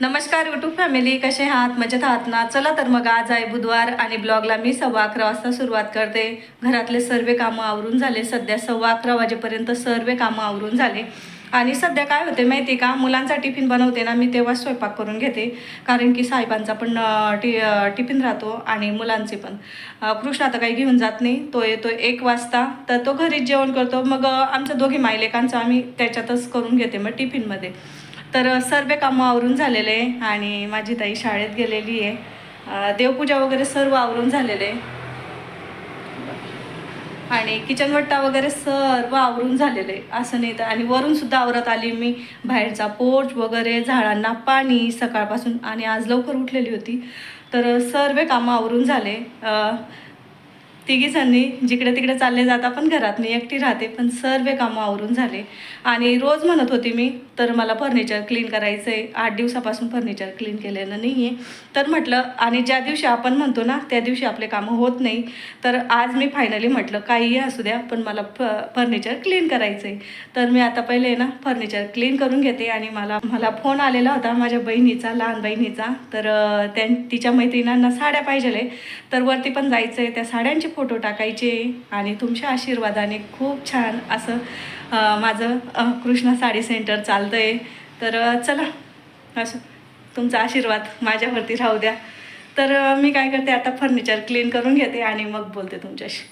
नमस्कार YouTube family कसे आहात? मजेत आहात ना? चला तर मग आज आहे बुधवार आणि ब्लॉगला मी सव्वा अकरा वाजता सुरुवात करते. घरातले सर्व कामं आवरून झाले. सध्या सव्वा अकरा वाजेपर्यंत सर्व कामं आवरून झाले. आणि सध्या काय होते माहिती आहे का? मुलांचा टिफिन बनवते ना मी तेव्हा स्वयंपाक करून घेते. कारण की साहेबांचा पण टि टिफिन राहतो आणि मुलांचे पण. कृष्णा तर काही घेऊन जात नाही. तो येतो एक वाजता. तर तो घरीच जेवण करतो. मग आमच्या दोघी मायलेकांचं आम्ही त्याच्यातच करून घेते मग टिफिनमध्ये. तर सर्व कामं आवरून झालेले आहे आणि माझी ताई शाळेत गेलेली आहे. देवपूजा वगैरे सर्व आवरून झालेले. आणि किचनवट्टा वगैरे सर्व आवरून झालेले आहे. असं नाही तर आणि वरून सुद्धा आवरत आली मी. बाहेरचा पोर्च वगैरे झाडांना पाणी सकाळपासून आणि आज लवकर उठलेली होती. तर सर्व कामं आवरून झाले. तिघीजणी जिकडे तिकडे चालले जाता पण घरात मी एकटी राहते पण सर्व कामं आवरून झाले. आणि रोज म्हणत होती मी तर मला फर्निचर क्लीन करायचं आहे आठ दिवसापासून फर्निचर क्लीन केलेलं नाही आहे तर म्हटलं आणि ज्या दिवशी आपण म्हणतो ना त्या दिवशी आपले कामं होत नाही. तर आज मी फायनली म्हटलं काहीही असू द्या पण मला फ फर्निचर क्लीन करायचं आहे तर मी आता पहिले ना फर्निचर क्लीन करून घेते. आणि मला मला फोन आलेला होता माझ्या बहिणीचा लहान बहिणीचा. तर त्या तिच्या मैत्रिणींना साड्या पाहिजे तर वरती पण जायचं आहे त्या साड्यांची फोटो टाकायचे आणि तुमच्या आशीर्वादाने खूप छान असं माझं कृष्णा साडी सेंटर चालतं आहे तर चला असं तुमचा आशीर्वाद माझ्यावरती राहू द्या. तर मी काय करते आता फर्निचर क्लीन करून घेते आणि मग बोलते तुमच्याशी.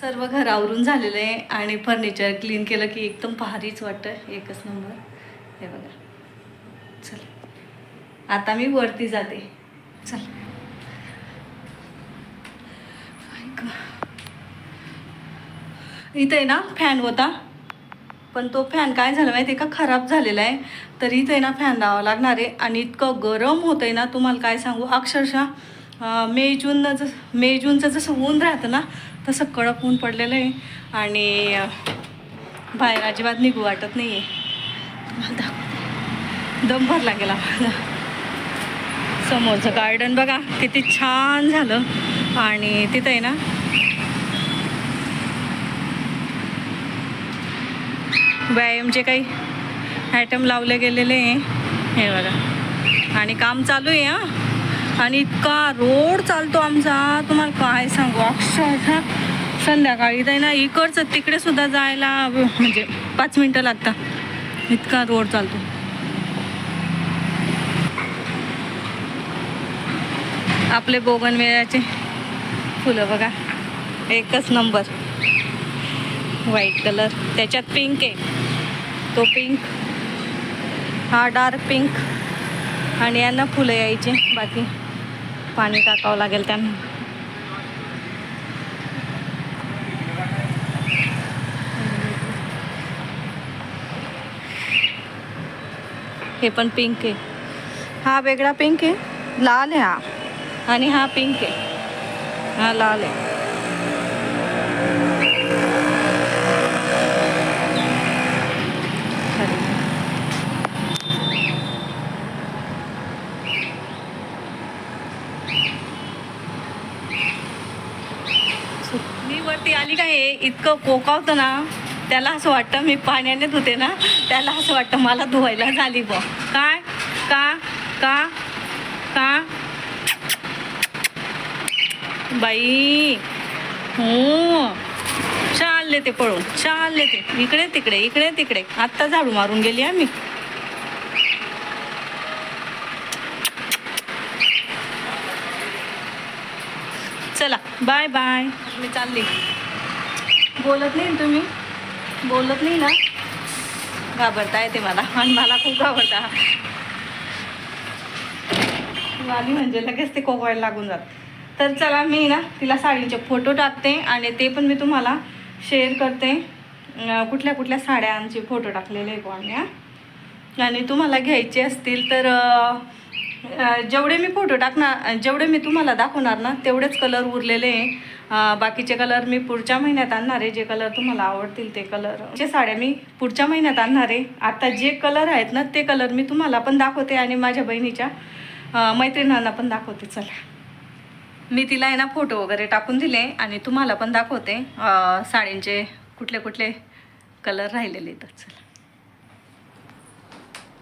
सर्व घर आवरून झालेलं आहे आणि फर्निचर क्लीन केलं की एकदम भारीच वाटतं. एकच नंबर. हे बघा. चल. आता मी वरती जाते. चल. इथं आहे ना फॅन होता. पण तो फॅन काय झाला माहिती आहे का? खराब झालेला आहे. तरी इथं आहे ना फॅन लावावा लागणार आहे आणि इतकं गरम होतं आहे ना तुम्हाला काय सांगू? अक्षरशः मे जून जसं मे जूनचं जसं ऊन राहतं ना तसं कडक ऊन पडलेलं आहे आणि बाहेर अजिबात निघू वाटत नाही आहे दम भरला गेला समोरचं गार्डन बघा किती छान झालं. आणि तिथं आहे ना व्यायामचे काही ॲटम लावले गेलेले आहे हे बघा. आणि काम चालू आहे हां. आणि इतका रोड चालतो आमचा. तुम्हाला काय सांगू? अक्षरशः संध्याकाळी तर आहे ना इकडचं तिकडे सुद्धा जायला म्हणजे पाच मिनटं लागतात. इतका रोड चालतो. आपले बोगनवेळाचे फुलं बघा. एकच नंबर. व्हाईट कलर त्याच्यात पिंक आहे. तो पिंक हा डार्क पिंक आणि यांना फुलं यायचे बाकी. पाणी टाकावं लागेल त्यांना. हे पण पिंक आहे. हा वेगळा पिंक आहे लाल आहे हा. आणि हा पिंक आहे. हा लाल आहे मी वरती आली काय हे? इतकं कोकावतं ना. त्याला असं वाटतं मी पाण्याने धुते ना. त्याला असं वाटतं मला धुवायला झाली ब काय का? का? का? बाई. हो. चालले ते पळून. चालले ते. इकडे तिकडे इकडे तिकडे. आत्ता झाडू मारून गेली आम्ही. चला बाय बाय. मी चालली. बोलत नाही ना तुम्ही? बोलत नाही ना? घाबरता येते मला. आणि मला खूप घाबरता. आली म्हणजे लगेच ते कोवायला लागून जात. तर चला मी ना तिला साडीचे फोटो टाकते आणि ते पण मी तुम्हाला शेअर करते. कुठल्या कुठल्या साड्यांचे फोटो टाकलेले आहे आम्ही आणि तुम्हाला घ्यायचे असतील तर जेवढे मी फोटो टाकणार जेवढे मी तुम्हाला दाखवणार ना तेवढेच कलर उरलेले आहे. बाकीचे कलर मी पुढच्या महिन्यात आणणार आहे. जे कलर तुम्हाला आवडतील ते कलर जे साड्या मी पुढच्या महिन्यात आणणार आहे आता जे कलर आहेत ना ते कलर मी तुम्हाला पण दाखवते आणि माझ्या बहिणीच्या मैत्रिणींना पण दाखवते. चला. मी तिला आहे ना फोटो वगैरे टाकून दिले आणि तुम्हाला पण दाखवते साड्यांचे साडींचे कुठले कुठले कलर राहिलेले तर चला.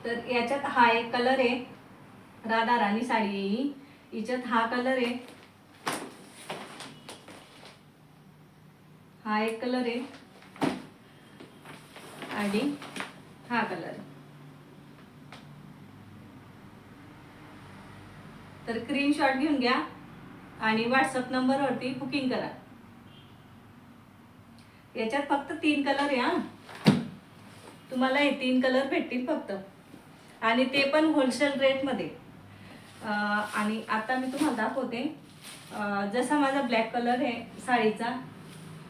तर याच्यात हा एक कलर आहे. राधा राणी साडी. हिच्यात हा कलर आहे. हा एक कलर आहे. आणि हा कलर तर स्क्रीनशॉट घेऊन घ्या आणि व्हॉट्सअप नंबरवरती बुकिंग करा. याच्यात फक्त तीन कलर आहे हा. तुम्हाला हे तीन कलर भेटतील फक्त. आणि ते पण होलसेल रेटमध्ये आणि आता मी तुम्हाला दाखवते. जसा माझा ब्लॅक कलर आहे साडीचा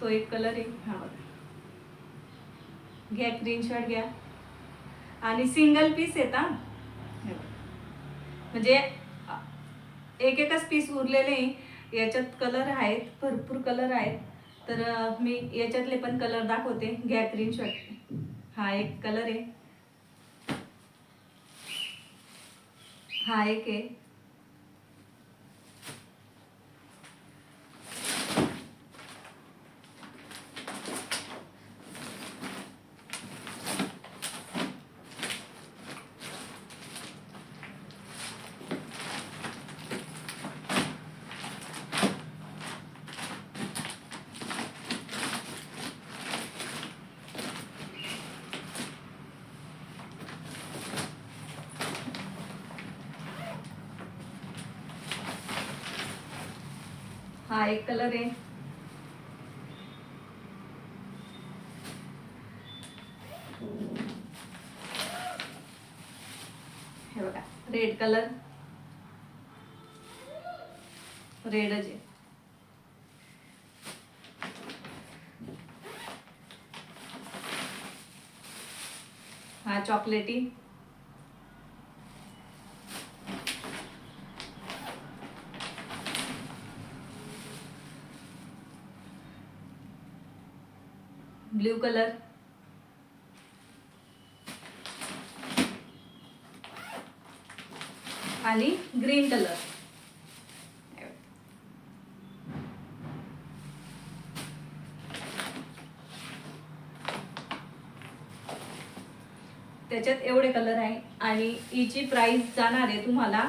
तो एक कलर आहे. हा बघा. घ्या स्क्रीनशॉट घ्या. आणि सिंगल पीस येता हा. म्हणजे एक एकच पीस उरलेले याच्यात कलर आहेत भरपूर कलर आहेत. तर मी याच्यातले पण कलर दाखवते. घ्या स्क्रीनशॉट हा एक कलर आहे. हा एक आहे. हा एक कलर आहे. रेड कलर रेडच आहे. हा चॉकलेटी ब्ल्यू कलर. आणि ग्रीन कलर. त्याच्यात एवढे कलर आहे. आणि हिची प्राइस जाणार आहे तुम्हाला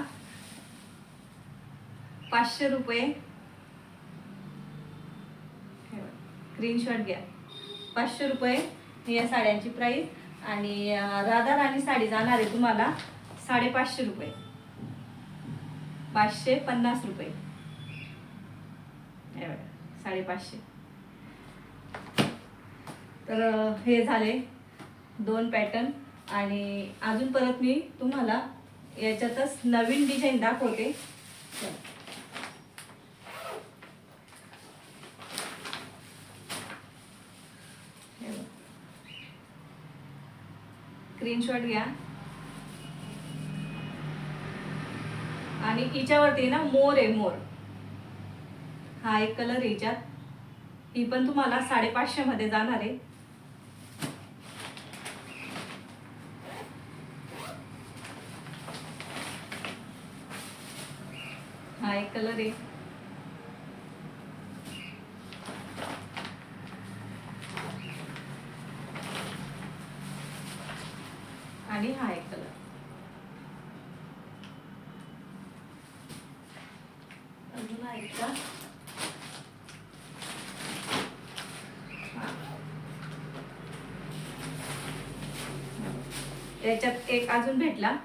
पाचशे रुपये. स्क्रीनशॉट घ्या. पाचशे रुपये या साड्यांची प्राईस आणि राधा राणी साडी जाणार आहे तुम्हाला साडेपाचशे रुपये. पाचशे पन्नास रुपये. साडेपाचशे. तर हे झाले दोन पॅटर्न आणि अजून परत मी तुम्हाला याच्यातच नवीन डिझाईन दाखवते. स्क्रीनशॉट घ्या. आणि हिच्यावरती ना मोर आहे मोर हा एक कलर आहे हिच्यात. ही पण तुम्हाला साडेपाचशे मध्ये जाणार आहे. हा एक कलर आहे. आणि हा एक कलर अजून हा एक का त्याच्यात एक अजून भेटला.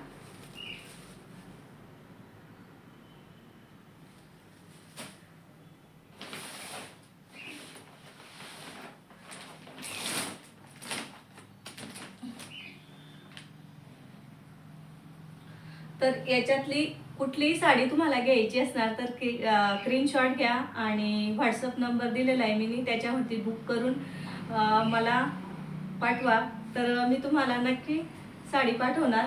तर याच्यातली कुठलीही साडी तुम्हाला घ्यायची असणार तर स्क्रीनशॉट घ्या आणि व्हॉट्सअप नंबर दिलेला आहे मी त्याच्यावरती बुक करून मला पाठवा. तर मी तुम्हाला नक्की साडी पाठवणार.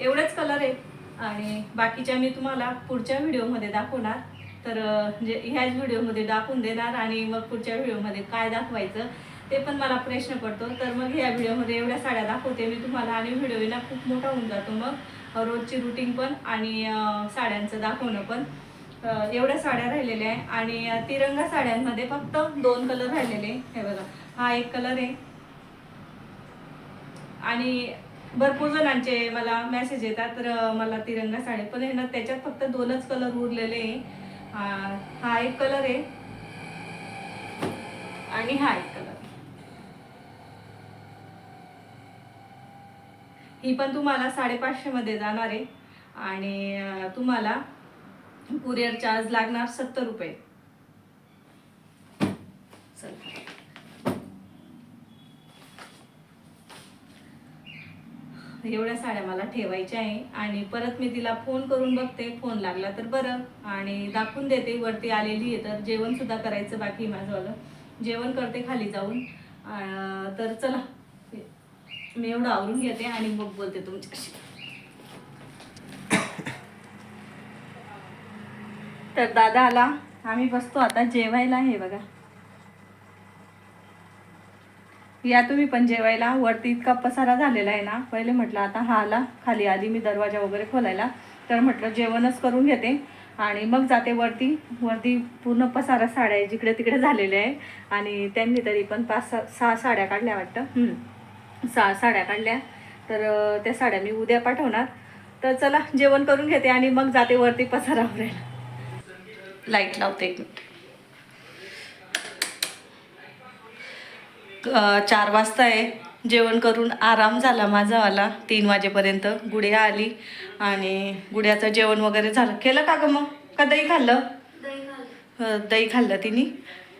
एवढेच कलर आहेत आणि बाकीच्या मी तुम्हाला पुढच्या व्हिडिओमध्ये दाखवणार. तर जे म्हणजे ह्याच व्हिडिओमध्ये दाखवून देणार आणि मग पुढच्या व्हिडिओमध्ये काय दाखवायचं ते पण मला प्रश्न पडतो. तर मग ह्या व्हिडिओमध्ये एवढ्या साड्या दाखवते मी तुम्हाला आणि व्हिडिओ ना खूप मोठा होऊन जातो मग. रोजची रुटीन पण आणि साड्यांचं दाखवणं पण. एवढ्या साड्या राहिलेल्या आहे आणि तिरंगा साड्यांमध्ये फक्त दोन कलर राहिलेले हे बघा हा एक कलर आहे. आणि भरपूर जणांचे मला मेसेज येतात तर मला तिरंगा साडी पण आहे. ना त्याच्यात फक्त दोनच कलर उरलेले आहे. हा एक कलर आहे. आणि हा एक कलर ही पण तुम्हाला साडेपाचशेमध्ये जाणार आहे. आणि तुम्हाला कुरिअर चार्ज लागणार सत्तर रुपये. एवढ्या साड्या मला ठेवायच्या आहे. आणि परत मी तिला फोन करून बघते. फोन लागला तर बरं. आणि दाखवून देते. वरती आलेली आहे तर जेवण सुद्धा करायचं बाकी माझंवालं जेवण करते खाली जाऊन. तर चला. मी एवढं आवरून घेते आणि मग बोलते तुमच्याशी. तर दादा आला. आम्ही बसतो आता जेवायला हे बघा. या तुम्ही पण जेवायला. वरती इतका पसारा झालेला आहे ना. पहिले म्हटलं आता हा आला. खाली आधी मी दरवाजा वगैरे खोलायला. तर म्हटलं जेवणच करून घेते. आणि मग जाते वरती. वरती पूर्ण पसारा साड्या आहे जिकडे तिकडे झालेले आहे. आणि त्यांनी तरी पण पाच सहा सहा साड्या काढल्या वाटतं. सहा साड्या काढल्या. तर त्या साड्या मी उद्या पाठवणार. तर चला जेवण करून घेते आणि मग जाते वरती पसारा लाइट लावते एक चार वाजता आहे. जेवण करून आराम झाला माझावाला. तीन वाजेपर्यंत गुडिया आली आणि गुडियाचं जेवण वगैरे झालं. केलं का गं मग? का दही खाल्लं? दही खाल्लं तिने.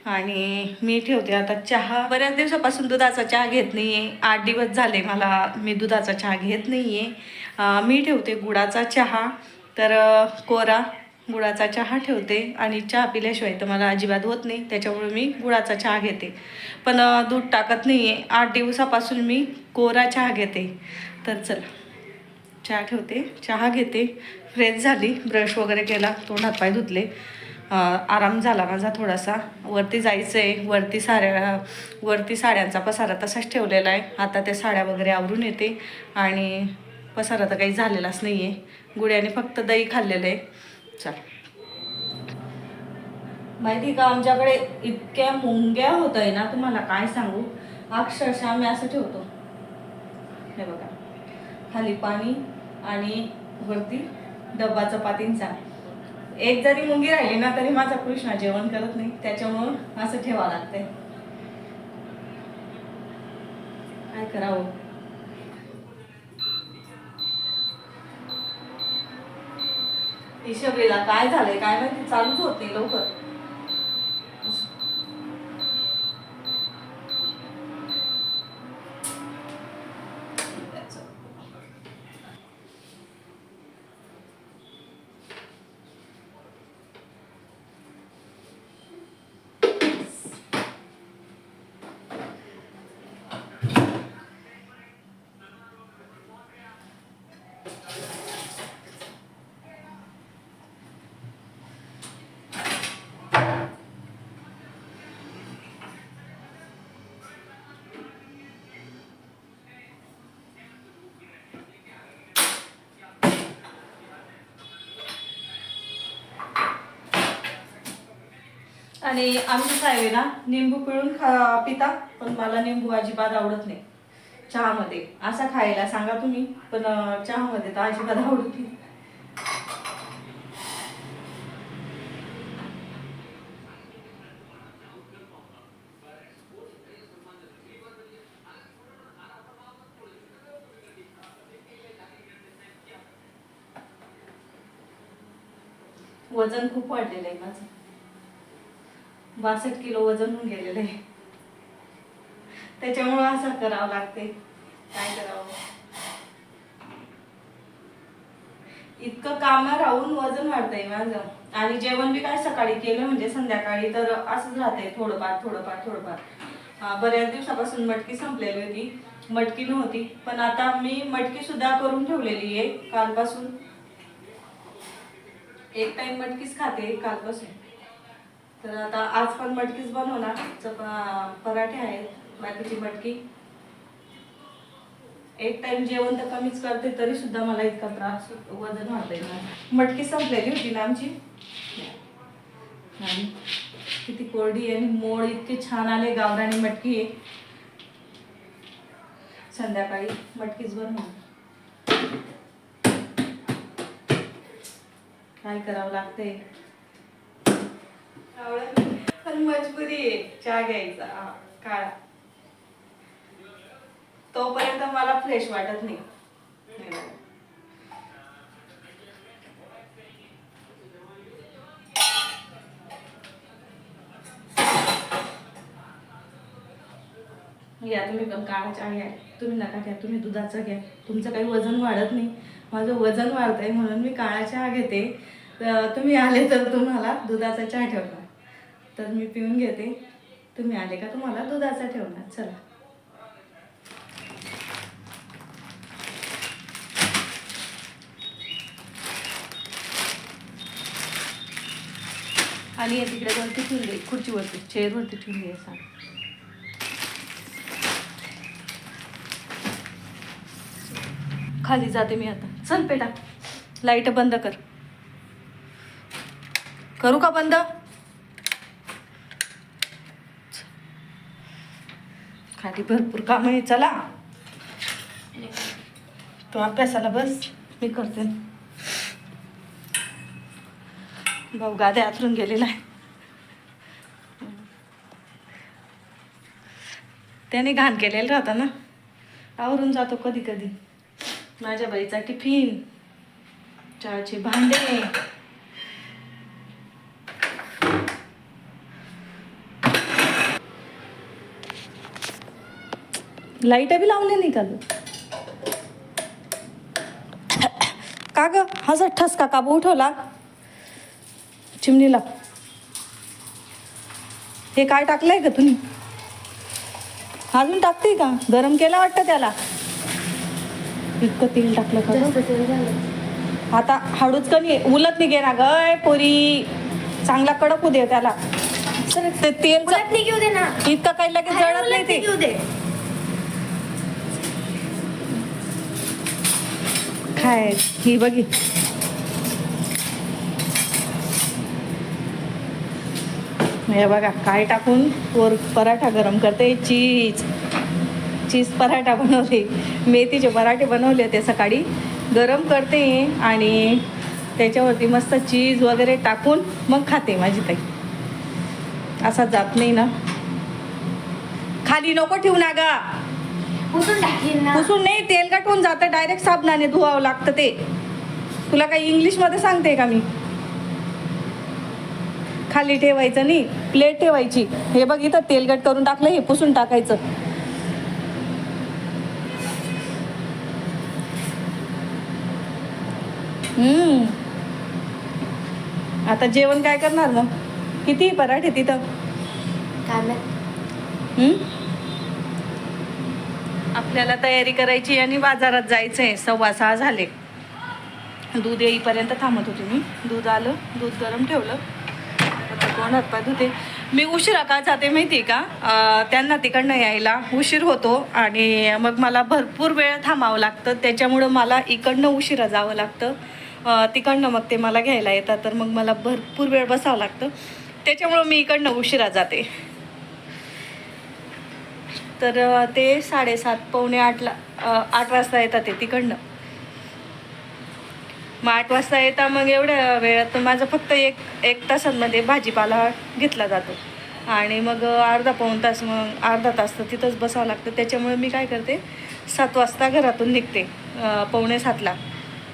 आणि मी ठेवते आता चहा. बऱ्याच दिवसापासून दुधाचा चहा घेत नाही आहे आठ दिवस झाले मला मी दुधाचा चहा घेत नाही आहे मी ठेवते गुळाचा चहा. तर कोरा गुळाचा चहा ठेवते आणि चहा पिल्याशिवाय तर मला अजिबात होत नाही. त्याच्यामुळे मी गुळाचा चहा घेते. पण दूध टाकत नाही आहे आठ दिवसापासून मी कोरा चहा घेते. तर चला चहा ठेवते. चहा घेते. फ्रेश झाली. ब्रश वगैरे केला. तोंडात हातपाय धुतले. आराम झाला माझा थोडासा. वरती जायचं आहे वरती साड्या वरती साड्यांचा पसारा तसाच ठेवलेला आहे. आता त्या साड्या वगैरे आवरून येते. आणि पसारा तर काही झालेलाच नाही आहे गुड्याने फक्त दही खाल्लेलं आहे. चल. माहिती का आमच्याकडे इतक्या मुंग्या होत आहे ना तुम्हाला काय सांगू? अक्षरशः आम्ही असं ठेवतो. हे बघा. खाली पाणी आणि वरती डब्बा चपातींचा. एक जरी मुंगी राहिली ना तरी माझा कृष्णा जेवण करत नाही. त्याच्यामुळं असं ठेवावं लागतंय. काय करावं? हिशोबीला काय झालंय? काय माहिती? चालूच होत नाही लवकर. आणि आम्ही साहेब ना निंबू पिळून खा पिता पण मला निंबू अजिबात आवडत नाही. चहामध्ये. असा खायला सांगा तुम्ही पण चहामध्ये तर अजिबात आवडत नाही. वजन खूप वाढलेलं आहे माझं. बासष्ट किलो वजन होऊन गेलेलं आहे. त्याच्यामुळं असं करावं लागते काय करावं? इतकं काम राहून वजन वाढतंय माझं. आणि जेवण बी काय सकाळी केलं म्हणजे संध्याकाळी तर असंच राहतंय. थोडंफार थोडंफार थोडंफार. बऱ्याच दिवसापासून मटकी संपलेली होती. मटकी नव्हती. पण आता मी मटकी सुद्धा करून ठेवलेली आहे कालपासून. एक टाइम मटकीच खाते कालपासून. तर आता आज पण मटकीच बनवणार. चपा पराठे आहेत. बाकीची मटकी. एक टाइम जेवण तर कमीच करते तरी सुद्धा मला इतका त्रास वजन वाढते मटकी संपलेली होती ना आमची? आणि किती कोरडी आहे आणि मोड इतके छान आले गावरानी मटकी. आहे संध्याकाळी मटकीच बनवणार. काय करावं लागते पण मजबुरी आहे चहा घ्यायचा. हा, काळा. तोपर्यंत मला फ्रेश वाटत नाही. या तुम्ही पण काळा चहा घ्या. तुम्ही नका घ्या तुम्ही दुधाचा घ्या. तुमचं काही वजन वाढत नाही. माझं वजन वाढतंय म्हणून मी काळा चहा घेते. तुम्ही आले तर तुम्हाला दुधाचा चहा ठेवणार. तर मी पिऊन घेते. तुम्ही आले का तुम्हाला? दुधाचा ठेवणार. चला. आणि हे तिकडे वरती ठेवून दे. खुर्चीवरती चेअरवरती ठेवून दे सांग खाली जाते मी आता. चल पेटा. लाइट बंद कर. करू का बंद? खाली भरपूर काम आहे चला. तू अभ्यासाला बस मी करते. भाऊ गाद्या आथरून गेलेला आहे. त्याने घाण केलेलं राहता ना. आवरून जातो कधी कधी. माझ्या बाईचा टिफिन चहाचे भांडे लाइट बी लावले नाही का ग? का ग? हा ठसका का उठवला चिमणीला. हे काय टाकलंय का तुम्ही? अजून टाकते का? गरम केला वाटतं त्याला. इतकं तेल टाकलं का आता हळूच कमी उलट निघे ना गय पोरी. चांगला कडक होऊ दे त्याला. सर ते तेल उलट नाही घेऊ दे ना. इतकं काही लगेच जळत नाही ते. नाही ही बघी. हे बघा काय टाकून वर पराठा गरम करते. चीज. चीज पराठा बनवले. मेथीचे पराठे बनवले होते सकाळी. गरम करते आणि त्याच्यावरती मस्त चीज वगैरे टाकून मग खाते माझी ताई. असा जात नाही ना. खाली नको ठेवू ना गा पुसून टाकीन ना. पुसून नाही तेल गाठून जातं. डायरेक्ट साबणाने धुवावं लागतं ते. तुला काही इंग्लिशमध्ये सांगते का मी? खाली ठेवायचं नाही प्लेट ठेवायची. हे बघ इथं तेलगट करून टाकलं हे पुसून टाकायचं. हम्म. आता जेवण काय करणार मग? किती पराठे तिथं? काय माहीत. आपल्याला तयारी करायची आणि बाजारात जायचं आहे सव्वा सहा झाले. दूध येईपर्यंत थांबत होते मी. दूध आलं दूध गरम ठेवलं. आता कोण हातपाय धुते. मी उशिरा का जाते माहिती आहे का त्यांना तिकडनं यायला उशीर होतो आणि मग मला भरपूर वेळ थांबावं लागतं. त्याच्यामुळं मला इकडनं उशिरा जावं लागतं. तिकडनं मग ते मला घ्यायला येतात. तर मग मला भरपूर वेळ बसावं लागतं. त्याच्यामुळं मी इकडनं उशिरा जाते. तर ते साडेसात पावणे आठला आठ वाजता येतात ते तिकडनं. मग आठ वाजता येता मग एवढ्या वेळात माझं फक्त एक एक तासांमध्ये भाजीपाला घेतला जातो. आणि मग अर्धा पाऊण तास मग अर्धा तास तर तिथंच बसावं लागतं. त्याच्यामुळे मी काय करते सात वाजता घरातून निघते पावणे सातला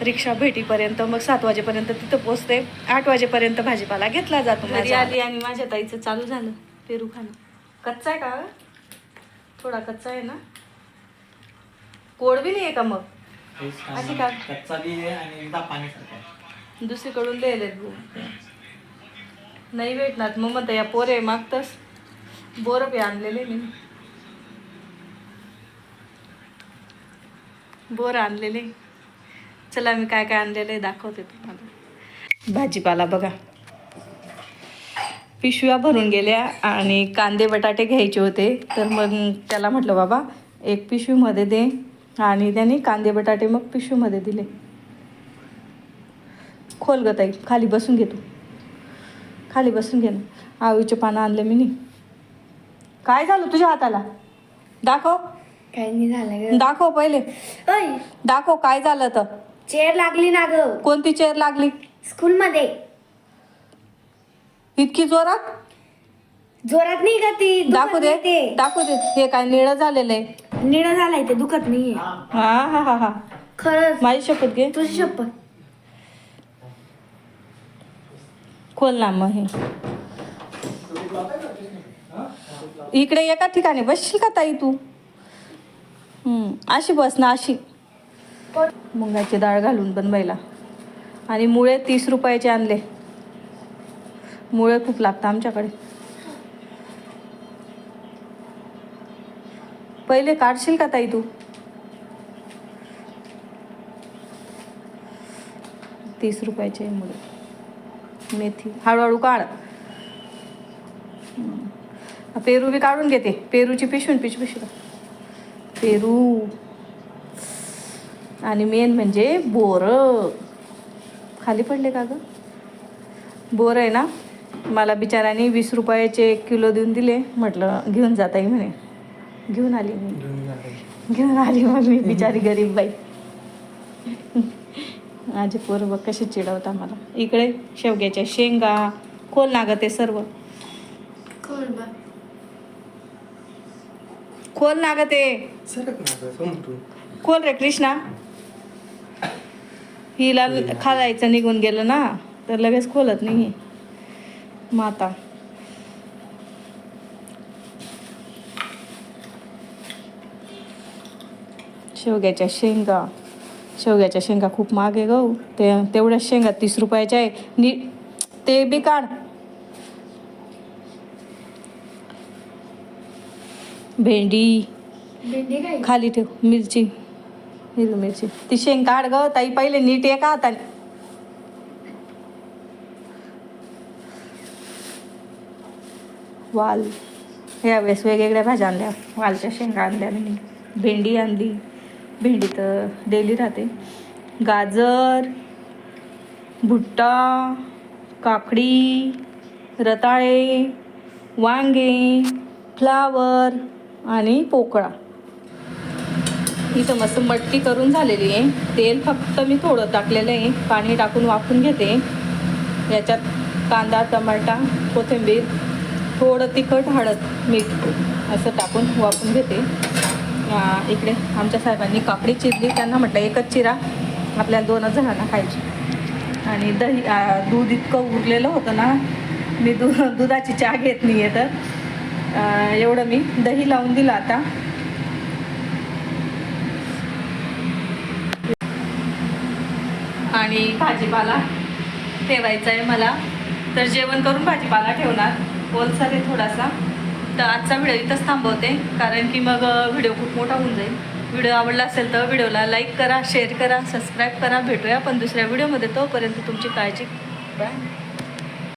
रिक्षा भेटीपर्यंत मग सात वाजेपर्यंत तिथं पोचते आठ वाजेपर्यंत भाजीपाला घेतला जातो घरी आली आणि माझ्या ताईचं चालू झालं पेरू खाणं. कच्चा आहे का? थोडा कच्चा आहे ना? गोड बी नाही आहे का मग? अशी का? कच्चा बी आहे आणि एकदा आहे. दुसरीकडून लिहिलेत गो नाही भेटणार. मग म्हणता या पोरे मागतस. बोरं बी आणलेले मी. बोरं आणलेले. चला मी काय काय आणलेलं दाखवते तुम्हाला. भाजीपाला बघा. पिशव्या भरून गेल्या आणि कांदे बटाटे घ्यायचे होते. तर मग त्याला म्हटलं बाबा एक पिशवीमध्ये दे. आणि त्याने कांदे बटाटे मग पिशवीमध्ये दिले. खोल ग ताई खाली बसून घे तू. खाली बसून घे ना. आवळीचे पानं आणले मी नी. काय झालं तुझ्या हाताला? दाखव. काही नाही झालं दाखव पहिले. दाखव काय झालं तर? चेअर लागली ना ग. कोणती चेअर लागली? स्कूल मध्ये इतकी जोरात? जोरात नाही का ती? दुखत दाखवू दे. नाही ते. दाखवू दे. हे काय निळं झालेलं आहे निळं झालाय ते दुखत नाहीये. हा हा हा हा. खरंच. माझी शपथ घे. तुझी शपथ. खोल ना मग हे. इकडे एका ठिकाणी? बसशील का ताई तू? हम्म, अशी बस ना अशी. मुंगाची डाळ घालून बनवायला आणि मुळे तीस रुपयाचे आणले. मुळे खूप लागतं आमच्याकडे. पहिले काढशील का ताई तू? तीस रुपयाचे मुळे. मेथी. हळूहळू काढ. पेरू बी काढून घेते. पेरूची पिशवी पिशवी पिशवी पेरू. आणि मेन म्हणजे बोर. खाली पडले का ग? बोर आहे ना? मला बिचाराने वीस रुपयाचे एक किलो देऊन दिले. म्हटलं घेऊन जाता येईल म्हणे. घेऊन आली मी. घेऊन आली मग मी बिचारी गरीब बाई. माझे पोरं बघ कसे चिडवता मला. इकडे शेवग्याच्या शेंगा खोल ना ग ते सर्व. खोल ना ग ते. खोल रे कृष्णा. हिला खालायचं निघून गेलं ना तर लगेच खोलत नाही. माता. शेवग्याच्या शेंगा. शेवग्याच्या शेंगा खूप महाग आहे गं. ते तेवढ्या शेंगा तीस रुपयाच्या आहे. नी ते बी काढ. भेंडी. भेंडी काय? खाली ठेव. मिरची. हिरवी मिरची. ती शेंग काढ ग. ताई पहिले नीट एका हाताने. वाल. यावेळेस वेगवेगळ्या भाज्या आणल्या. वालच्या शेंगा आणल्या मी भेंडी आणली. भेंडी तर डेली राहते. गाजर भुट्टा काकडी रताळे वांगे फ्लावर आणि पोकळा. इथं मस्त मटकी करून झालेली आहे. तेल फक्त मी थोडं टाकलेलं आहे. पाणी टाकून वाफून घेते. याच्यात कांदा टमाटा कोथिंबीर थोडं तिखट हळद मीठ असं टाकून वापून घेते. इकडे आमच्या साहेबांनी काकडी चिरली त्यांना म्हटलं एकच चिरा आपल्याला दोनच जणांना खायची. आणि दही दूध इतकं उरलेलं होतं ना मी दु दुधाची चहा घेत नाही आहे तर एवढं मी दही लावून दिलं आता. आणि भाजीपाला ठेवायचा आहे मला. तर जेवण करून भाजीपाला ठेवणार. ओलसर आहे थोडासा. तर आजचा व्हिडिओ इथंच थांबवते कारण की मग व्हिडिओ खूप मोठा होऊन जाईल. व्हिडिओ आवडला असेल तर व्हिडिओला लाईक करा शेअर करा सबस्क्राईब करा. भेटूया पण दुसऱ्या व्हिडिओमध्ये. तोपर्यंत तुमची काळजी. बाय